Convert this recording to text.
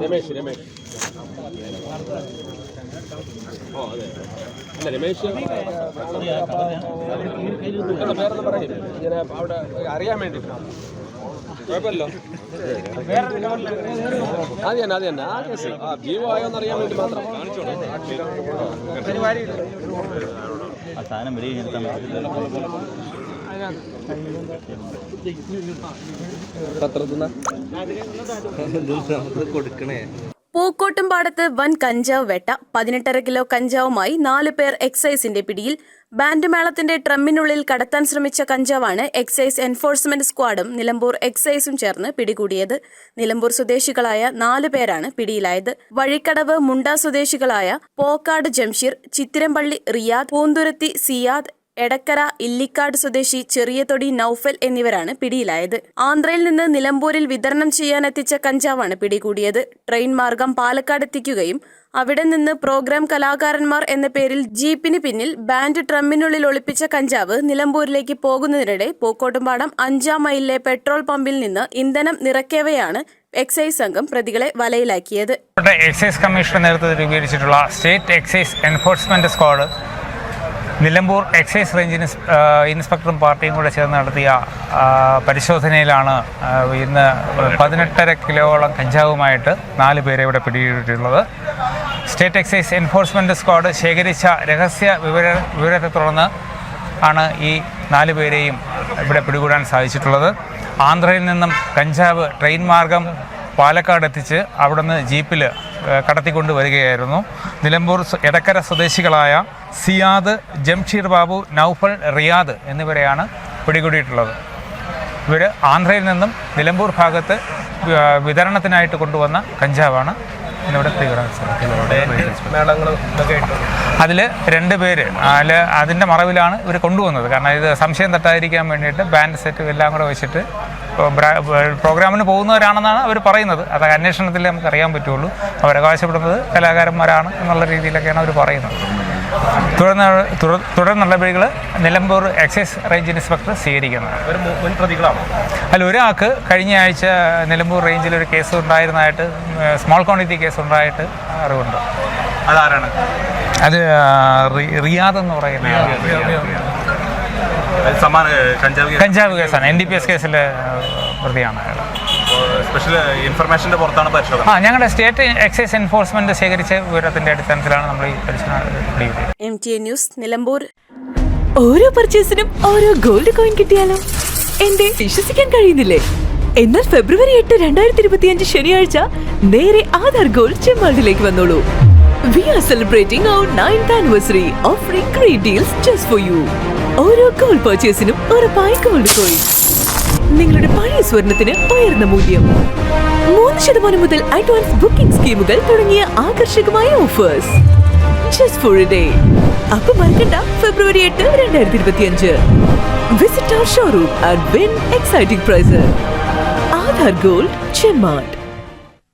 രമേശ് രമേശ്. ഓ അതെ. അല്ല രമേശ് പേരൊന്ന് പറയും ഇങ്ങനെ അവിടെ അറിയാൻ വേണ്ടി കുഴപ്പമില്ലല്ലോ. അത് തന്നെ അത് തന്നെ. ആ കേസ്. ആ ജീവോ ആയോ എന്ന് അറിയാൻ വേണ്ടി മാത്രം. ആ സാധനം കൊടുക്കണേ. പൂക്കോട്ടുംപാടത്ത് വൻ കഞ്ചാവ് വെട്ട. പതിനെട്ടര കിലോ കഞ്ചാവുമായി നാല് പേർ എക്സൈസിന്റെ പിടിയിൽ. ബാൻഡ് മേളത്തിന്റെ ട്രമ്മിനുള്ളിൽ കടത്താൻ ശ്രമിച്ച കഞ്ചാവാണ് എക്സൈസ് എൻഫോഴ്സ്മെന്റ് സ്ക്വാഡും നിലമ്പൂർ എക്സൈസും ചേർന്ന് പിടികൂടിയത്. നിലമ്പൂർ സ്വദേശികളായ നാല് പേരാണ് പിടിയിലായത്. വഴിക്കടവ് മുണ്ട സ്വദേശികളായ പോക്കാട് ജംഷീർ ചിത്തിരമ്പള്ളി റിയാദ് പൂന്തുരത്തി സിയാദ് എടക്കര ഇല്ലിക്കാട് സ്വദേശി ചെറിയതൊടി നൌഫൽ എന്നിവരാണ് പിടിയിലായത്. ആന്ധ്രയിൽ നിന്ന് നിലമ്പൂരിൽ വിതരണം ചെയ്യാനെത്തിച്ച കഞ്ചാവാണ് പിടികൂടിയത്. ട്രെയിൻ മാർഗം പാലക്കാട് എത്തിക്കുകയും അവിടെ നിന്ന് പ്രോഗ്രാം കലാകാരന്മാർ എന്ന പേരിൽ ജീപ്പിന് പിന്നിൽ ബാൻഡ് ട്രമ്മിനുള്ളിൽ ഒളിപ്പിച്ച കഞ്ചാവ് നിലമ്പൂരിലേക്ക് പോകുന്നതിനിടെ പൂക്കോട്ടുംപാടം അഞ്ചാം മൈലിലെ പെട്രോൾ പമ്പിൽ നിന്ന് ഇന്ധനം നിറയ്ക്കവെയാണ് എക്സൈസ് സംഘം പ്രതികളെ വലയിലാക്കിയത്. എക്സൈസ് കമ്മീഷണർ നേതൃത്വത്തിൽ രൂപീകരിച്ചിട്ടുള്ള state excise enforcement squad Nilambur excise range ഇൻസ്പെക്ടറും പാർട്ടിയും കൂടെ ചേർന്ന് നടത്തിയ പരിശോധനയിലാണ് ഇന്ന് പതിനെട്ടര കിലോളം കഞ്ചാവുമായിട്ട് നാല് പേരെ ഇവിടെ പിടികൂടിയിട്ടുള്ളത്. സ്റ്റേറ്റ് എക്സൈസ് എൻഫോഴ്സ്മെന്റ് സ്ക്വാഡ് ശേഖരിച്ച രഹസ്യ വിവര വിവരത്തെ തുടർന്ന് ആണ് ഈ നാല് പേരെയും ഇവിടെ പിടികൂടാൻ സാധിച്ചിട്ടുള്ളത്. ആന്ധ്രയിൽ നിന്നും കഞ്ചാവ് ട്രെയിൻ മാർഗം പാലക്കാട് എത്തിച്ച് അവിടുന്ന് ജീപ്പിൽ കടത്തിക്കൊണ്ട് വരികയായിരുന്നു. നിലമ്പൂർ എടക്കര സ്വദേശികളായ സിയാദ് ജംഷീർ ബാബു നൗഫൽ റിയാദ് എന്നിവരെയാണ് പിടികൂടിയിട്ടുള്ളത്. ഇവർ ആന്ധ്രയിൽ നിന്നും നിലമ്പൂർ ഭാഗത്ത് വിതരണത്തിനായിട്ട് കൊണ്ടുവന്ന കഞ്ചാവാണ് അതിൽ രണ്ട് പേര് അതിൽ അതിന്റെ മറവിലാണ് ഇവർ കൊണ്ടുവന്നത് കാരണം ഇത് സംശയം തട്ടാതിരിക്കാൻ വേണ്ടിയിട്ട് ബാൻഡ് സെറ്റും എല്ലാം കൂടെ വെച്ചിട്ട് പ്രോഗ്രാമിന് പോകുന്നവരാണെന്നാണ് അവർ പറയുന്നത്. അത് അന്വേഷണത്തിൽ നമുക്ക് അറിയാൻ പറ്റുള്ളൂ. അവരവകാശപ്പെടുന്നത് കലാകാരന്മാരാണ് എന്നുള്ള രീതിയിലൊക്കെയാണ് അവർ പറയുന്നത്. തുടർന്ന് തുടർ- നടപടികൾ നിലമ്പൂർ എക്സൈസ് റേഞ്ച് ഇൻസ്പെക്ടർ സ്വീകരിക്കുന്നത് അല്ല ഒരാൾക്ക് കഴിഞ്ഞ ആഴ്ച നിലമ്പൂർ റേഞ്ചിൽ ഒരു കേസ് ഉണ്ടായിരുന്നതായിട്ട് സ്മോൾ ക്വാണ്ടിറ്റി കേസ് ഉണ്ടായിട്ട് അറിവുണ്ട്. അതാരാണ്? അത് റിയാദ് എന്ന് പറയുന്ന സമാന കഞ്ചാവ് കഞ്ചാവ് കേസാണ്. എൻ ഡി പി എസ് കേസിലെ പ്രതിയാണ് സ്പെഷ്യൽ ഇൻഫർമേഷന്റെ പുറത്താണ് പരിശോധന. ആ ഞങ്ങളുടെ സ്റ്റേറ്റ് എക്സൈസ് എൻഫോഴ്സ്മെന്റ് ശേഖരിച്ച വിവരത്തിന്റെ അടിസ്ഥാനത്തിലാണ് നമ്മൾ ഈ പരിശോധന M T A news Nilambur. ഓരോ പർച്ചേസിനും ഓരോ ഗോൾഡ് കോയിൻ കിട്ടിയാലോ? എന്റെ വിശ്വസിക്കാൻ കഴിയുന്നില്ലേ? എന്നാൽ ഫെബ്രുവരി എട്ട് രണ്ടായിരത്തി ഇരുപത്തിയഞ്ച് ശനിയാഴ്ച നേരെ ആധാർ ഗോൾഡ് ചെമ്മാളിലേക്ക് വന്നോളൂ. We are celebrating our ninth anniversary offering great deals just for you ഓരോ ഗോൾ പർച്ചേസിനും ഉറപ്പായി ഗോൾഡ് കോയിൻ നിങ്ങളുടെ പഴയ സ്വർണത്തിന് ഉയർന്ന മൂല്യം. മൂന്ന് ശതമാനം മുതൽ അഡ്വാൻസ് ബുക്കിംഗ് സ്കീമുകൾ തുടങ്ങിയ ആകർഷകമായ ഓഫേഴ്സ് ജസ്റ്റ് ഫോർ ഡേ അപ്പൊ മറക്കണ്ട ഫെബ്രുവരി എട്ട് രണ്ടായിരത്തി ഇരുപത്തിയഞ്ച് visit our showroom and win exciting prize Aadhaar gold Chemmad